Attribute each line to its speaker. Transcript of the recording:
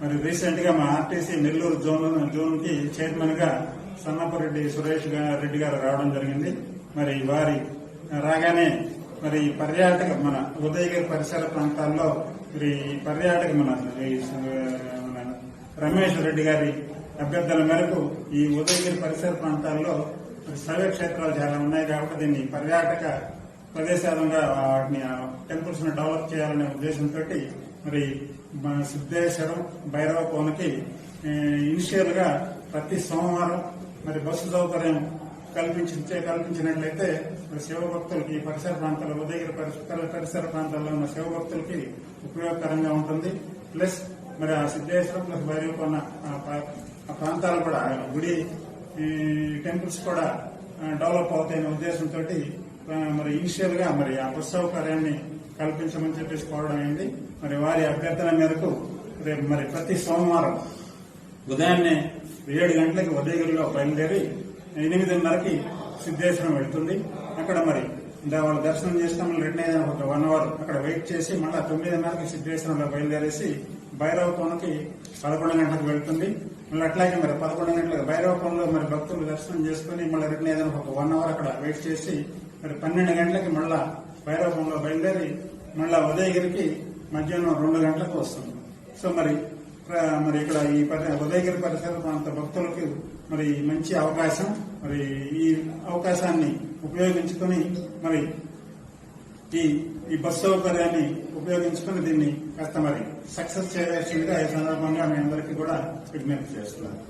Speaker 1: మరి రీసెంట్గా మా ఆర్టీసీ నెల్లూరు జోన్ జోన్కి చైర్మన్గా సన్నపరెడ్డి సురేష్ రెడ్డి గారు రావడం జరిగింది. మరి వారి రాగానే మరి ఈ పర్యాటక మన ఉదయగిరి పరిసర ప్రాంతాల్లో మరి ఈ పర్యాటక మన రమేష్ రెడ్డి గారి అభ్యర్థన మేరకు ఈ ఉదయగిరి పరిసర ప్రాంతాల్లో మరి శైవ క్షేత్రాలు చాలా ఉన్నాయి కాబట్టి దీన్ని పర్యాటక ప్రదేశాలుగా వాటిని టెంపుల్స్ను డెవలప్ చేయాలనే ఉద్దేశంతో మరి సిద్ధేశ్వరం భైరవ కోనకి ఇనిషియల్గా ప్రతి సోమవారం మరి బస్సు సౌకర్యం కల్పించే కల్పించినట్లయితే మరి శివభక్తులకి పరిసర ప్రాంతాల ఉదయగిరి పరిసర పరిసర ప్రాంతాల్లో ఉన్న శివభక్తులకి ఉపయోగకరంగా ఉంటుంది. ప్లస్ మరి ఆ సిద్ధేశ్వరం ప్లస్ భైరవకొన్న ఆ ప్రా- ఆ ప్రాంతాలు కూడా గుడి టెంపుల్స్ కూడా డెవలప్ అవుతాయనే ఉద్దేశంతో మరి ఇనిషియల్గా మరి ఆ బస్ సౌకర్యాన్ని కల్పించమని చెప్పేసి కోరడం అయింది. మరి వారి అభ్యర్థన మేరకు రేపు మరి ప్రతి సోమవారం ఉదయాన్నే ఏడు గంటలకు ఉదయగిరిలో బయలుదేరి ఎనిమిదిన్నరకి సిద్ధేశ్వరం వెళ్తుంది. అక్కడ మరి వాళ్ళు దర్శనం చేసుకుని రిటర్న్ అయిన ఒక వన్ అవర్ అక్కడ వెయిట్ చేసి మళ్ళీ తొమ్మిదిన్నరకి సిద్ధేశ్వరంలో బయలుదేరేసి భైరవ కోనకి పదకొండు గంటలకు వెళ్తుంది. మళ్ళీ అట్లాగే మరి పదకొండు గంటలకు భైరవ కోనలో మరి భక్తులు దర్శనం చేసుకుని మళ్ళీ రిటర్న్ ఏదైనా ఒక వన్ అవర్ అక్కడ వెయిట్ చేసి మరి పన్నెండు గంటలకి మళ్ళా భైరవంలో బయలుదేరి మళ్ళా ఉదయగిరికి మధ్యాహ్నం రెండు గంటలకు వస్తుంది. సో మరి మరి ఇక్కడ ఈ ఉదయగిరి పరిసర ప్రాంత భక్తులకు మరి మంచి అవకాశం మరి ఈ అవకాశాన్ని ఉపయోగించుకొని మరి ఈ ఈ బస్ సౌకర్యాన్ని ఉపయోగించుకొని దీన్ని కాస్త మరి సక్సెస్ చేయవలసిందిగా ఈ సందర్భంగా మీ అందరికీ కూడా విజ్ఞప్తి చేస్తున్నాను.